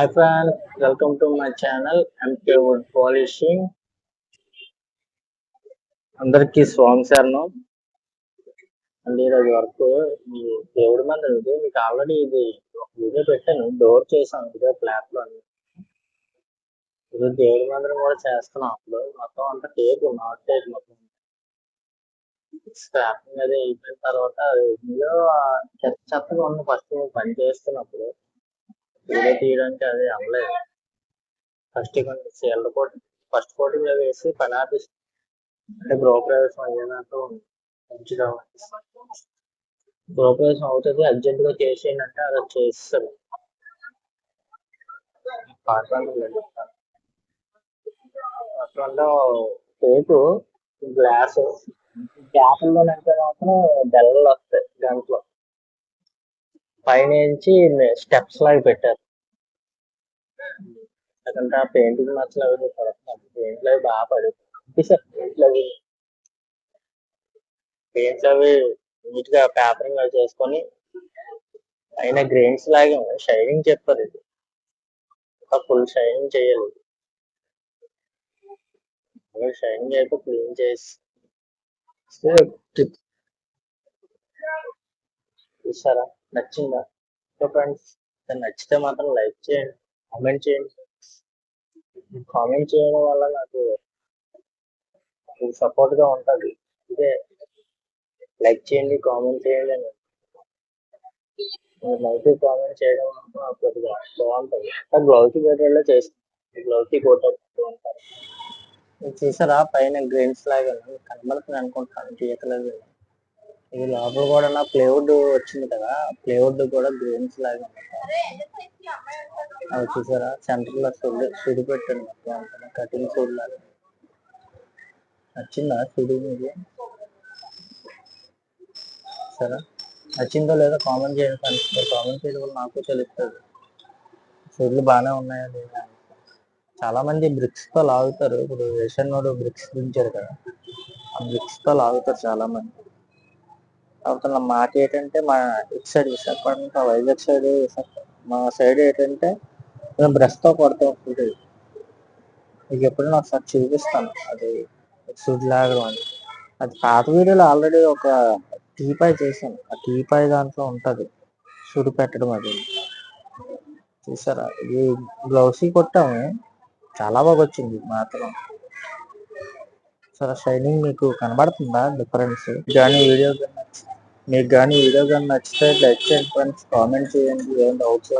Hi friends welcome to my channel MK wood polishing అందరికీ స్వామి శరణం. అండ్ ఈరోజు వరకు ఈ దేవుడి మంది ఉంది మీకు ఆల్రెడీ ఇది ఒక వీడియో పెట్టాను. డోర్ చేశాను ఇదే ఫ్లాట్లో ఇది దేవుడి మందిరం కూడా చేస్తున్నాం అప్పుడు. మొత్తం అంతా టేక్ నాట్ టేక్ మొత్తం. స్టార్టింగ్ అది అయిపోయిన తర్వాత ఇందులో చెత్త చెత్తగా ఉన్న ఫస్ట్ పని చేస్తున్నప్పుడు వీడియో తీయడానికి అది అమ్మలేదు ఫస్ట్ కొంచెం చీరల కోటి ఫస్ట్ కోటి మీద వేసి పని ఆఫీస్ అంటే గృహప్రవేశం అయ్యేదాంతో మంచిగా గృహప్రవేశం అవుతుంది అర్జెంట్గా చేసేయండి అంటే అది చేస్తారు. అట్లా టేపు గ్లాస్ గ్యాసుల్లోనంటే మాత్రం బెల్లలు వస్తాయి దాంట్లో. పైనుంచి స్టెప్స్ లాగా పెట్టారు. ఎందుకంటే ఆ పెయింటింగ్ మాత్రం అవి పడుతున్నాయి పెయింట్లు అవి బాగా పడిపోయి సార్ పెయింట్లు అవి పెయింట్లు అవి నీట్గా పేపరింగ్ అవి చేసుకొని పైన గ్రెయిన్స్ లాగా షైనింగ్ చెప్పారు ఇది. ఫుల్ షైనింగ్ చేయాలి. షైనింగ్ అయితే క్లీన్ చేసి చూసారా? నచ్చిందా? సో ఫ్రెండ్స్ నచ్చితే మాత్రం లైక్ చేయండి కామెంట్ చేయండి. కామెంట్ చేయడం వల్ల నాకు సపోర్ట్గా ఉంటుంది. ఇదే లైక్ చేయండి కామెంట్ చేయండి అని. లైక్ కామెంట్ చేయడం నాకు కొద్దిగా బాగుంటుంది. గ్లౌకి పెట్టేలా చేస్తాను గ్లౌకి కొట్టే చూసారా? పైన గ్రెయిన్స్ లాగా కనబడుతుంది అనుకుంటాను గీతలేదు ఇది లోపల కూడా నా ప్లేవుడ్ వచ్చింది కదా ప్లేవుడ్ కూడా గ్రీన్స్ లాగా అవి చూసారా? సెంటర్లో సుడి సుడి పెట్టండి మొత్తం కటింగ్ సూడ్ లాగా. నచ్చిందా సుడి మీకు? సరే. నచ్చిందో లేదో కామెంట్ చేయండి ఫ్రెండ్స్. కామెంట్ చేయడం వల్ల నాకు తెలుస్తుంది. సుడులు బాగానే ఉన్నాయా లేదా చాలా మంది బ్రిక్స్తో లాగుతారు. ఇప్పుడు రేషన్ వాడు బ్రిక్స్ దించారు కదా. ఆ బ్రిక్స్తో లాగుతారు చాలా మంది అవుతున్న మాకు ఏంటంటే మా ఇటు సైడ్ విశాఖపట్నం వైజాగ్ సైడ్ మా సైడ్ ఏంటంటే మేము బ్రష్తో కొడతాం ఫుడ్. మీకు ఎప్పుడైనా ఒకసారి చూపిస్తాను. అది ఫుడ్ లాగడం అని. అది పాత వీడియోలో ఆల్రెడీ ఒక టీపాయ్ చేశాను. ఆ టీపాయ్ దాంట్లో ఉంటుంది. సుడి పెట్టడం అది. చూసారా? ఇది గ్లౌస్ కొట్టాము. చాలా బాగా వచ్చింది మాత్రం. సరే షైనింగ్ మీకు కనబడుతుందా? డిఫరెన్స్. కానీ వీడియో మీకు కానీ వీడియో కానీ నచ్చితే లైక్ చేయండి ఫ్రెండ్స్ కామెంట్ చేయండి. ఏం డౌట్స్